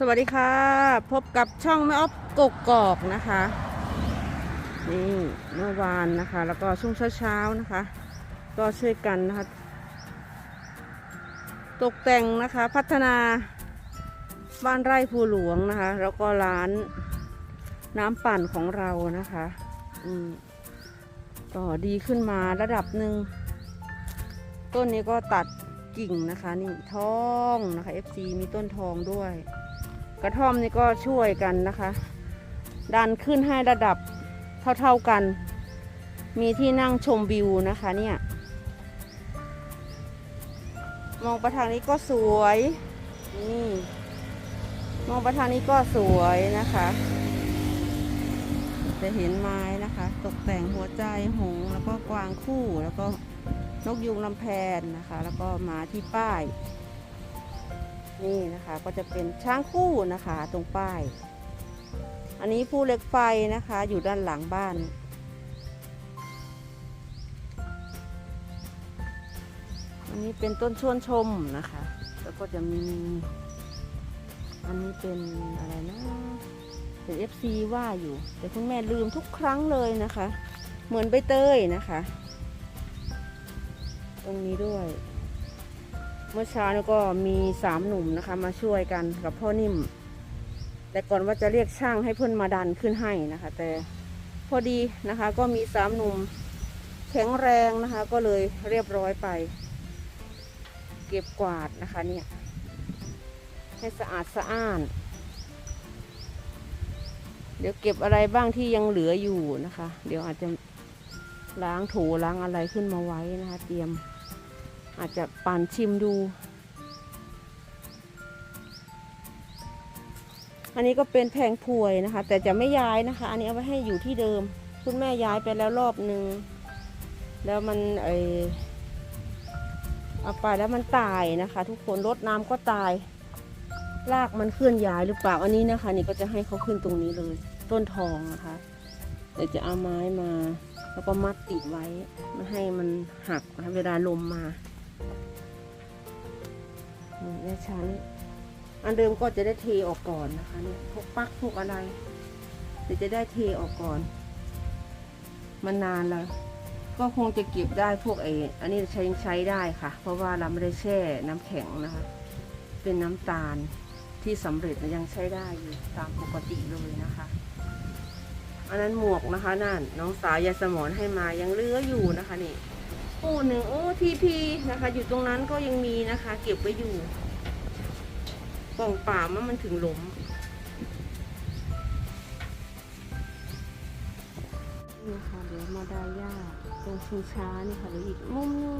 สวัสดีค่ะ พบกับช่องแม่ออฟกกกอกนะคะ นี่เมื่อวานนะคะ แล้วก็ช่วงเช้าๆนะคะ ก็ช่วยกันนะคะ ตกแต่งนะคะพัฒนาบ้านไร่ภูหลวงนะคะ แล้วก็ร้านน้ำปั่นของเรานะคะอืมก็ดีขึ้นมาระดับหนึ่ง ต้นนี้ก็ตัดกิ่งนะคะ นี่ทองนะคะ FC มีต้นทองด้วย กระท่อมนี่ก็ช่วยกันนะคะ ดันขึ้นให้ระดับเท่าๆกัน มีที่นั่งชมวิวนะคะเนี่ย มองไปทางนี้ก็สวยนี่มองไปทางนี้ก็สวยนะคะ จะเห็นไม้นะคะ ตกแต่งหัวใจหงแล้วก็กวางคู่แล้วก็นกยุงลำแพนนะคะ แล้วก็มาที่ป้าย นี่นะคะก็จะเป็นช้างคู่นะคะตรงป้าย อันนี้ภูเล็กไฟนะคะอยู่ด้านหลังบ้าน อันนี้เป็นต้นชวนชมนะคะ แล้วก็จะมี อันนี้เป็นอะไรนะเป็น FC ว่าอยู่ แต่คุณแม่ลืมทุกครั้งเลยนะคะ เหมือนใบเตยนะคะ ตรงนี้ด้วย เมื่อเช้านี่ก็มีสามหนุ่มนะคะ มาช่วยกันกับพ่อนิ่ม แต่ก่อนว่าจะเรียกช่างให้เพื่อนมาดันขึ้นให้นะคะ แต่พอดีนะคะ ก็มีสามหนุ่มแข็งแรงนะคะ ก็เลยเรียบร้อยไป เก็บกวาดนะคะเนี่ยให้สะอาดสะอ้าน เดี๋ยวเก็บอะไรบ้างที่ยังเหลืออยู่นะคะ เดี๋ยวอาจจะล้างถูล้างอะไรขึ้นมาไว้นะคะ เตรียม อาจจะปั่นชิมดู อันนี้ก็เป็นแพงพวยนะคะ แต่จะไม่ย้ายนะคะ อันนี้เอาไว้ให้อยู่ที่เดิม คุณแม่ย้ายไปแล้วรอบหนึ่งแล้วมันเออเอาไปแล้วมันตายนะคะ ทุกคนรดน้ำก็ตายรากมันเคลื่อนย้ายหรือเปล่าอันนี้นะคะ นี่ก็จะให้เขาขึ้นตรงนี้เลย ต้นทองนะคะเดี๋ยวจะเอาไม้มา แล้วก็มัดติดไว้ไม่ให้มันหักเวลาลมมา นี่แม่ชั้น อันเดิมก็จะได้เทออกก่อนนะคะเนี่ยพวกปลั๊กพวกอะไรเดี๋ยวจะได้เทออกก่อน มันนานแล้ว ก็คงจะเก็บได้พวกไอ้อันนี้ใช้ใช้ได้ค่ะ เพราะว่าเราไม่ได้แช่น้ำแข็งนะคะ เป็นน้ำตาลที่สำเร็จยังใช้ได้อยู่ตามปกติเลยนะคะ อันนั้นหมวกนะคะนั่นน้องสาวยาสมอนให้มายังเหลืออยู่นะคะนี่ ปูหนึ่งโอ้ทีพีนะคะ อยู่ตรงนั้นก็ยังมีนะคะ เก็บไว้อยู่กล่องป่ามันมันถึงหล้มนี่ค่ะเดี๋ยวมาได้ย่าตรงชิงช้านี่ค่ะเดี๋ยวอีกมุมนึง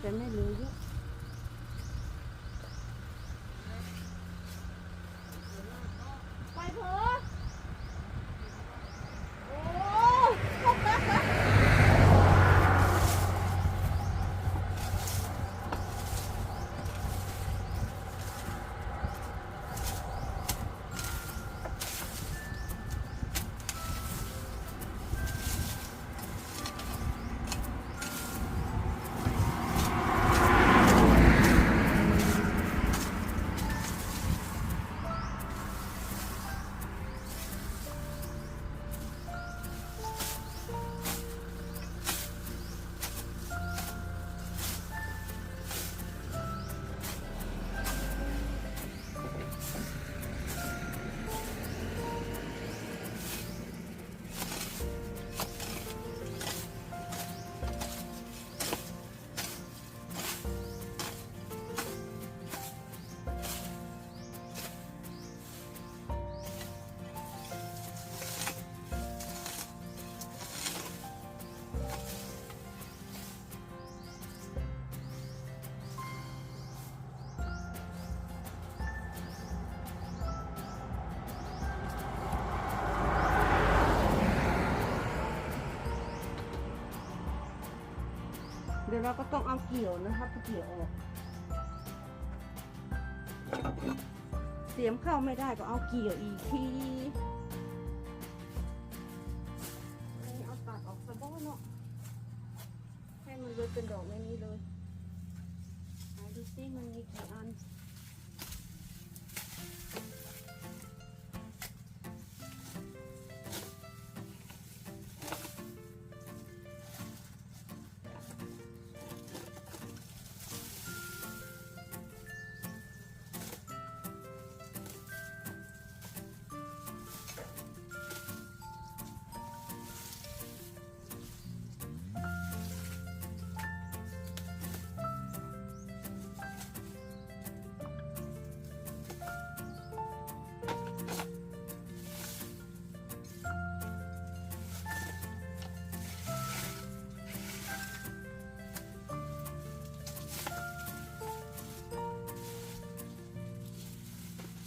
แต่ไม่เหลือเยอะ ดี๋ยวเราก็ต้องเอาเกี่ยวนะครับไปเกี่ยวออก เสียมเข้าไม่ได้ก็เอาเกี่ยวอีกทีเอาตัดออกซะบ้างเนาะให้มันเลยเป็นดอกไม่นี้เลย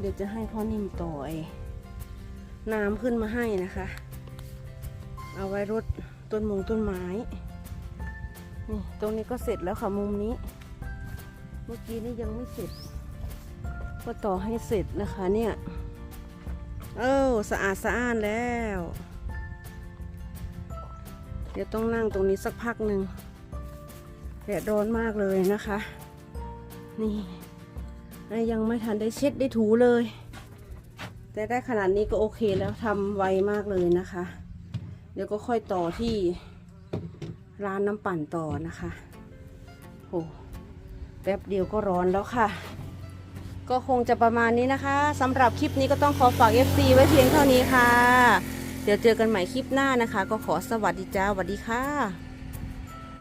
เดี๋ยวจะให้พ่อนิ่มต่อยน้ำขึ้นมาให้นะคะ เอาไว้รดต้นมงต้นไม้ นี่ตรงนี้ก็เสร็จแล้วค่ะมุมนี้ เมื่อกี้นี่ยังไม่เสร็จ ก็ต่อให้เสร็จนะคะเนี่ย เออสะอาดสะอ้านแล้ว เดี๋ยวต้องนั่งตรงนี้สักพักหนึ่งแดดร้อนมากเลยนะคะ นี่ ยังไม่ทันได้เช็ดได้ถูเลย แต่ได้ขนาดนี้ก็โอเคแล้วทำไวมากเลยนะคะ เดี๋ยวก็ค่อยต่อที่ร้านน้ำปั่นต่อนะคะโอ้แป๊บเดียวก็ร้อนแล้วค่ะ ก็คงจะประมาณนี้นะคะสำหรับคลิปนี้ก็ต้องขอฝาก FC ไว้เพียงเท่านี้ค่ะ เดี๋ยวเจอกันใหม่คลิปหน้านะคะ ก็ขอสวัสดีจ้าสวัสดีค่ะ